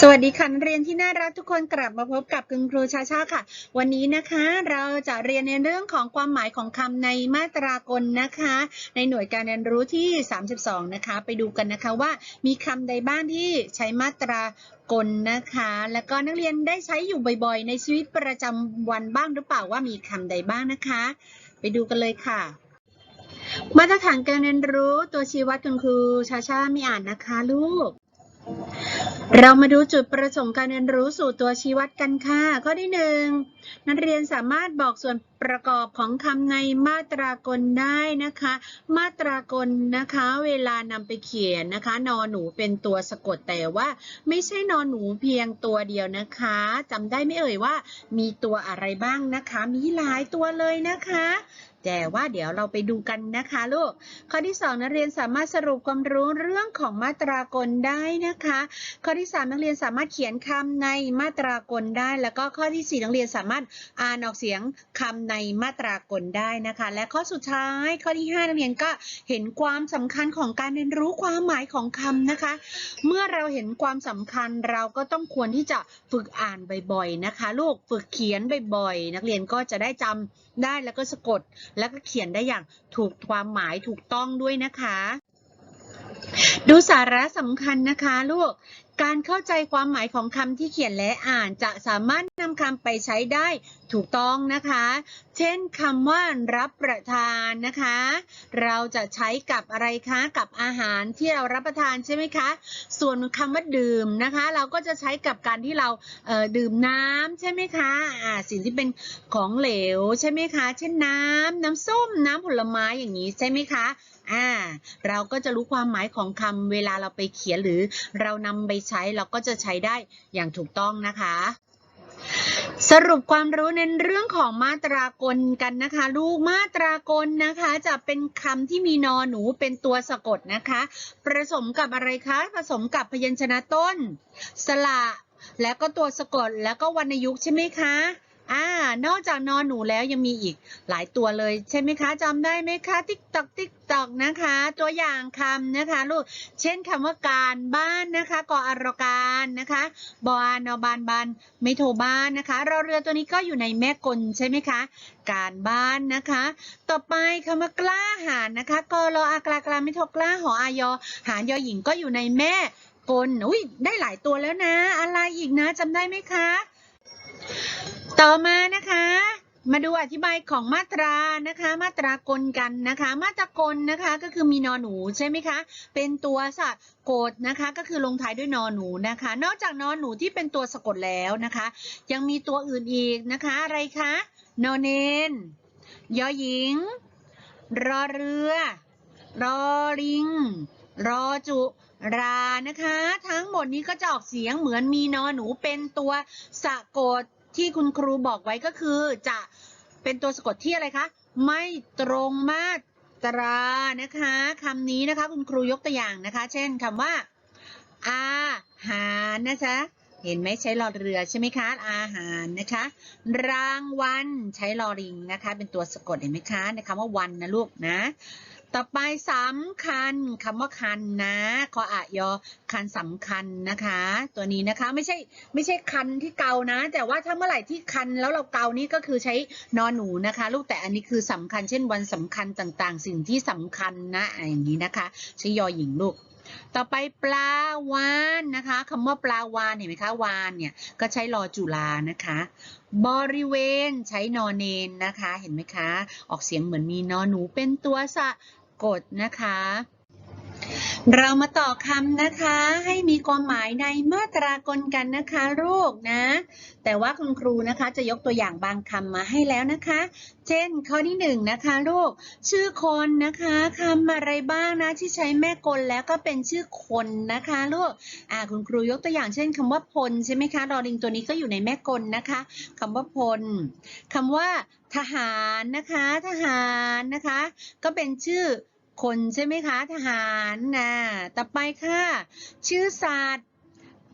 สวัสดีค่ะนักเรียนที่น่ารักทุกคนกลับมาพบกับคุณครูชาชาค่ะ วันนี้นะคะเราจะเรียนในเรื่องของความหมายของคำในมาตรากลนะคะ ในหน่วยการเรียนรู้ที่ 32 นะคะ ไปดูกันนะคะว่ามีคำใดบ้างที่ใช้มาตรากลนะคะ แล้วก็นักเรียนได้ใช้อยู่บ่อยๆ ในชีวิตประจำวันบ้างหรือเปล่าว่ามีคำใดบ้างนะคะ ไปดูกันเลยค่ะมาตรฐานการเรียนรู้ตัวชี้วัดคุณครูชาชามีอ่านนะคะลูก เรามาดูจุดประสงค์การเรียนรู้สู่ตัวชี้วัดกันค่ะ ข้อที่หนึ่งนักเรียนสามารถบอกส่วนประกอบของคำในมาตรากลได้นะคะ มาตรากลนะคะ เวลานำไปเขียนนะคะ นอหนูเป็นตัวสะกดแต่ว่า ไม่ใช่นอหนูเพียงตัวเดียวนะคะจำได้ไม่เอ่ยว่า มีตัวอะไรบ้างนะคะ มีหลายตัวเลยนะคะ แต่ว่าเดี๋ยวเราไปดูกันนะคะลูก ข้อที่ 2 นักเรียนสามารถสรุปความรู้เรื่องของมาตรากลได้นะคะ ข้อที่ 3 นักเรียนสามารถเขียนคำในมาตรากลได้ แล้วก็ข้อที่ 4 นักเรียนสามารถอ่านออกเสียงคำในมาตรากลได้นะคะ และข้อสุดท้ายข้อที่ 5 นักเรียนก็เห็นความสำคัญของการเรียนรู้ความหมายของคำนะคะ เมื่อเราเห็นความสำคัญเราก็ต้องควรที่จะฝึกอ่านบ่อยๆนะคะ ลูกฝึกเขียนบ่อยๆนักเรียนก็จะได้จำได้แล้วก็สะกดแล้วก็เขียนได้อย่างถูกความหมายถูกต้องด้วยนะคะ ดูสาระสำคัญนะคะลูก การเข้าใจความหมายของคำที่เขียนและอ่านจะสามารถนำคำไปใช้ได้ถูกต้องนะคะ เช่นคำว่ารับประทานนะคะ เราจะใช้กับอะไรคะ กับอาหารที่เรารับประทานใช่ไหมคะ ส่วนคำว่าดื่มนะคะ เราก็จะใช้กับการที่เราเดื่มน้ำใช่ไหมคะอ่าสิ่งที่เป็นของเหลวใช่ไหมคะ เช่นน้ำน้ำส้มน้ำผลไม้อย่างนี้ใช่ไหมคะอ่าเราก็จะรู้ความหมายของคำเวลาเราไปเขียนหรือเรานำไปใช้เราก็จะใช้ได้อย่างถูกต้องนะคะสรุปความรู้ในเรื่องของมาตรากลกันนะคะ ลูกมาตรากลนะคะ จะเป็นคำที่มีนอหนูเป็นตัวสะกดนะคะ ผสมกับอะไรคะผสมกับพยัญชนะต้น สระแล้วก็ตัวสะกดแล้วก็วรรณยุกต์ใช่ไหมคะ อ่านอกจากนอนหนูแล้วยังมีอีกหลายตัวเลย ใช่ไหมคะจำได้ไหมคะติ๊กตอกติ๊กตอกนะคะ ตัวอย่างคำนะคะ ลูก เช่นคำว่าการบ้านนะคะกออารการนะคะบอานอบานบานไม่โทบ้านนะคะรอเรือตัวนี้ก็อยู่ในแม่กลใช่ไหมคะ การบ้านนะคะ ต่อไปคำว่ากล้าหาญนะคะกรออากลากลาไม่โทกล้าหออายอหารยอหญิงก็อยู่ในแม่กลอุ้ยได้หลายตัวแล้วนะ อะไรอีกนะจำได้ไหมคะ ต่อมานะคะ มาดูอธิบายของมาตรานะคะ มาตรากลกันนะคะ มาตรากลนะคะก็คือมีนอหนูใช่ไหมคะ เป็นตัวสะกดนะคะก็คือลงท้ายด้วยนอหนูนะคะ นอกจากนอหนูที่เป็นตัวสะกดแล้วนะคะ ยังมีตัวอื่นอีกนะคะ อะไรคะนอเนนยอหญิง รอเรือ รอลิง รอจุรานะคะ ทั้งหมดนี้ก็จะออกเสียงเหมือนมีนอหนูเป็นตัวสะกด ที่คุณครูบอกไว้ก็คือจะเป็นตัวสะกดที่อะไรคะ ไม่ตรงมาตรานะคะคำนี้นะคะคุณครูยกตัวอย่างนะคะ เช่นคำว่า อาหารนะคะเห็นไหมใช้รอเรือใช่ไหมคะ อาหารนะคะ รางวัลใช้ลอริงนะคะ เป็นตัวสะกดเห็นไหมคะในคำว่าวันนะลูกนะ ต่อไปสำคัญคำว่าคันนะคออะยอคันสำคัญนะคะ ตัวนี้นะคะไม่ใช่ไม่ใช่คันที่เกานะ แต่ว่าถ้าเมื่อไหร่ที่คันแล้วเราเกานี่ก็คือใช้นอนหนูนะคะ ลูกแต่อันนี้คือสำคัญเช่นวันสำคัญต่างๆ สิ่งที่สำคัญนะอะอย่างนี้นะคะ ใช้ยอหญิงลูกต่อไปปลาวานนะคะคำว่าปลาวานเห็นไหมคะวานเนี่ยก็ใช้รอจุลานะคะ บริเวณใช้นอนเนนนะคะ เห็นไหมคะ ออกเสียงเหมือนมีนอนหนูเป็นตัวสะ กดนะคะ เรามาต่อคำนะคะ ให้มีความหมายในมาตรากลกันนะคะลูกนะ แต่ว่าคุณครูนะคะจะยกตัวอย่างบางคำมาให้แล้วนะคะ เช่น ข้อที่หนึ่งนะคะลูก ชื่อคนนะคะคำอะไรบ้างนะที่ใช้แม่กลแล้วก็เป็นชื่อคนนะคะลูกอ่าคุณครูยกตัวอย่างเช่นคำว่าพลใช่ไหมคะรอลิงตัวนี้ก็อยู่ในแม่กลนะคะคำว่าพลคำว่า ทหารนะคะ ทหารนะคะ ก็เป็นชื่อ คนใช่ไหมคะ ทหารนะต่อไปค่ะ ชื่อสัตว์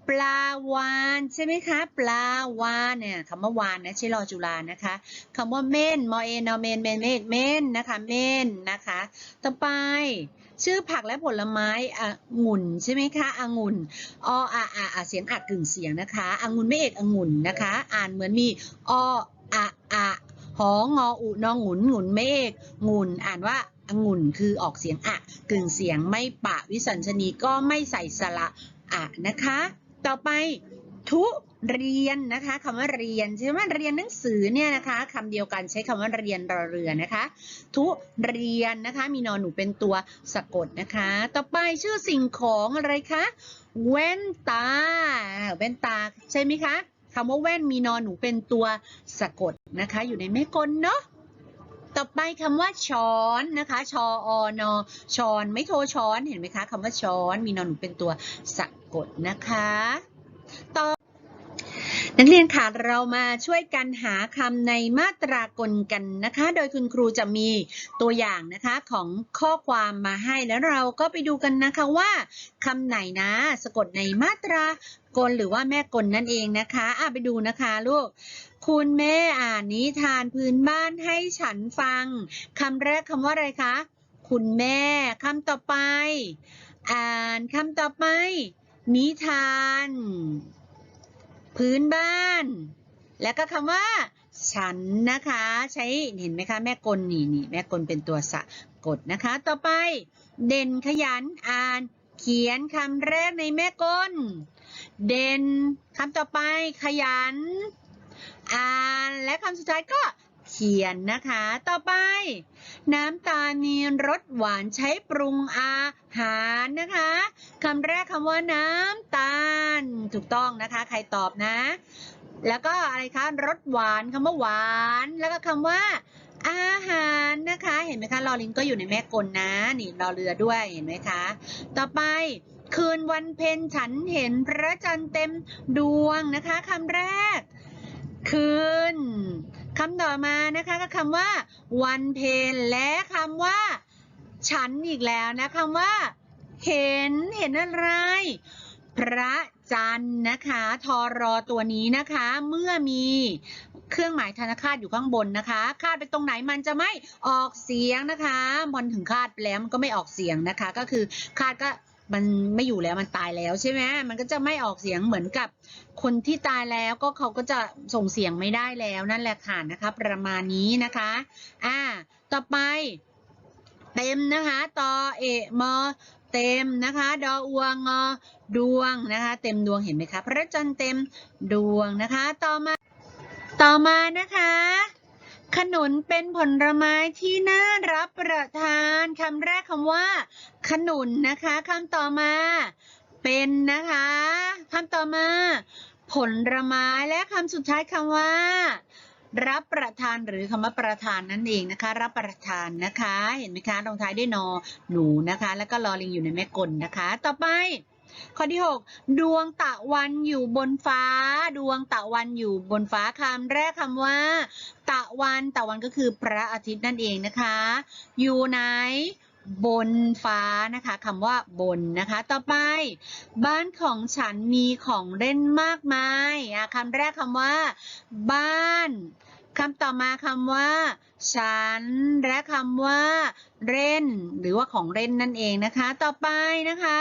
ปลาวานใช่ไหมคะ ปลาวานเนี่ยคำว่าวานนะใช่รอจุฬานะคะคำว่าเม่นมอเอนอเมนเมนเมนเม่นนะคะเม่นนะคะ ต่อไป ชื่อผักและผลไม้องุ่นใช่ไหมคะองุ่นออาอาอาเสียงอัดกึ่งเสียงนะคะองุ่นไม่เอกองุ่นนะคะ อ่านเหมือนมีออาอาหองออุนองุนงุนไม่เอกงุนอ่านว่า องุ่นคือออกเสียงอะกึ่งเสียงไม่ปะวิสัญชนีก็ไม่ใส่สระอะนะคะ ต่อไปทุเรียนนะคะคำว่าเรียนใช่ไหมเรียนหนังสือเนี่ยนะคะคำเดียวกันใช้คำว่าเรียนรอเรือนะคะ ทุเรียนนะคะมีนอนหนูเป็นตัวสะกดนะคะ ต่อไปชื่อสิ่งของอะไรคะแว่นตาแว่นตาใช่ไหมคะคำว่าแว่นมีนอนหนูเป็นตัวสะกดนะคะ อยู่ในแม่กลเนาะ ต่อไปคำว่าช้อนนะคะ ชออนอช้อนไม่โทรช้อนเห็นไหมคะคำว่าช้อนมีนอนหนูเป็นตัวสะกดนะคะ ต่อ นักเรียนค่ะเรามาช่วยกันหาคำในมาตรากลกันนะคะ โดยคุณครูจะมีตัวอย่างนะคะของข้อความมาให้แล้วเราก็ไปดูกันนะคะว่าคำไหนนะ สะกดในมาตรากลหรือว่าแม่กลนั่นเองนะคะอะไปดูนะคะลูกคุณแม่อ่านนิทานพื้นบ้านให้ฉันฟังคำแรกคำว่าอะไรคะ คุณแม่คำต่อไป อ่านคำต่อไป นิทาน พื้นบ้าน แล้วก็คำว่า ฉันนะคะ ใช้เห็นไหมคะ แม่กลนี่นี่แม่กลเป็นตัวสะกดนะคะ ต่อไป เด่นขยันอ่าน เขียนคำแรกในแม่กล เด่นคำต่อไปขยัน อ่านและคำสุดท้ายก็ เขียนนะคะ ต่อไป น้ำตาลมีรสหวานใช้ปรุงอาหารนะคะคำแรกคำว่าน้ำตาล ถูกต้องนะคะ ใครตอบนะ แล้วก็อะไรคะรสหวานคำว่าหวาน แล้วก็คำว่าอาหารนะคะ เห็นไหมคะลอลิงก็อยู่ในแม่กลนะ นี่รอเรือด้วยเห็นไหมคะ ต่อไปคืนวันเพ็ญฉันเห็นพระจันทร์เต็มดวงนะคะคำแรก คืนคำต่อมานะคะก็คำว่า วันเพ็ญและคำว่า ฉันอีกแล้วนะคำว่า เห็นเห็นอะไร พระจันทร์นะคะทอรอตัวนี้นะคะ เมื่อมีเครื่องหมายธนาคาตอยู่ข้างบนนะคะ คาดไปตรงไหนมันจะไม่ออกเสียงนะคะมันถึงคาดไปแล้วมันก็ไม่ออกเสียงนะคะ ก็คือคาดก็ มันไม่อยู่แล้วมันตายแล้วใช่ไหมมันก็จะไม่ออกเสียงเหมือนกับ คนที่ตายแล้วก็เขาก็จะส่งเสียงไม่ได้แล้วนั่นแหละค่ะนะคะ ประมาณนี้นะคะ อ่า ต่อไป เต็มนะคะตอเอมอเต็มนะคะ ดออวงอดวงนะคะ เต็มดวงเห็นไหมคะพระจันทร์เต็มดวงนะคะ ต่อมา ต่อมานะคะ ขนุนเป็นผลไม้ที่น่ารับประทานคำแรกคำว่า ขนุนนะคะคำต่อมา เป็นนะคะคำต่อมา ผลไม้และคำสุดท้ายคำว่า รับประทานหรือคำว่าประทานนั่นเองนะคะ รับประทานนะคะ เห็นไหมคะลงท้ายด้วยนอหนูนะคะ แล้วก็ลอลิงอยู่ในแม่กลนะคะ ต่อไป ข้อที่ 6 ดวงตะวันอยู่บนฟ้า ดวงตะวันอยู่บนฟ้าคำแรกคำว่า ตะวันตะวันก็คือพระอาทิตย์นั่นเองนะคะ อยู่ไหนบนฟ้านะคะคำว่าบนนะคะ ต่อไป บ้านของฉันมีของเล่นมากมายอะคำแรกคำว่า บ้านคำต่อมาคำว่า ฉัน และคำว่า เล่น หรือว่าของเล่นนั่นเองนะคะ ต่อไปนะคะ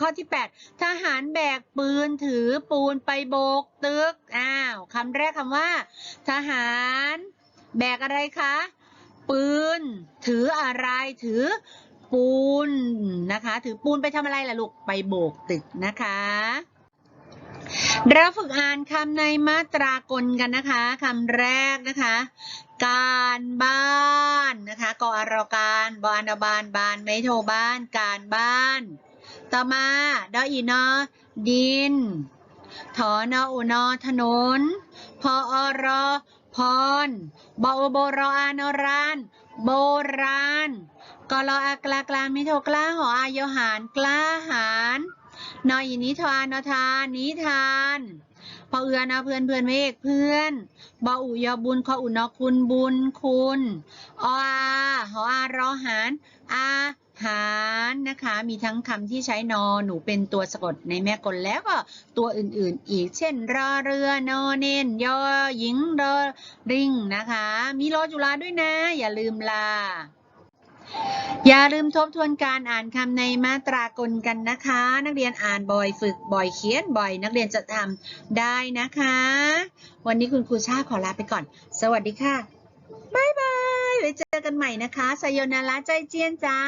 ข้อที่ 8 ทหารแบกปืนถือปูนไปโบกตึก อ้าวคำแรกคำว่า ทหาร แบกอะไรคะ ปืน ถืออะไร ถือปูนนะคะ ถือปูนไปทำอะไรล่ะลูก ไปโบกตึกนะคะเราฝึกอ่านคำในมาตรากลกันนะคะคำแรกนะคะ การบ้านนะคะกอรการบานบานบานไม่โทบ้านการบ้าน ต่อมาดออีนอ ดิน ถอนออุนอ ถนน พออรอพรบอโบรออานอรานโบราณกรออากลากลามิโทกล้าหออายหารกล้าหารนอยินิทานอทานนิทานพอเอือนอเพื่อนเพื่อนเมฆเพื่อนบออุยอบุญขออุนอคุณบุญคุณออาหออารอหารอา คานนะคะ มีทั้งคำที่ใช้นอหนูเป็นตัวสะกดในแม่กลแล้วก็ตัวอื่นๆ อีก เช่นรอเรือนอเน้นยอหญิงรอริงนะคะ มีรอจุฬาด้วยนะ อย่าลืมลาอย่าลืมทบทวนการอ่านคำในมาตรากลกันนะคะ นักเรียนอ่านบ่อยฝึกบ่อยเขียนบ่อย นักเรียนจะทำได้นะคะ วันนี้คุณครูชาขอลาไปก่อน สวัสดีค่ะ บ๊ายบาย ไว้เจอกันใหม่นะคะสยนาระใจเจียนจ้า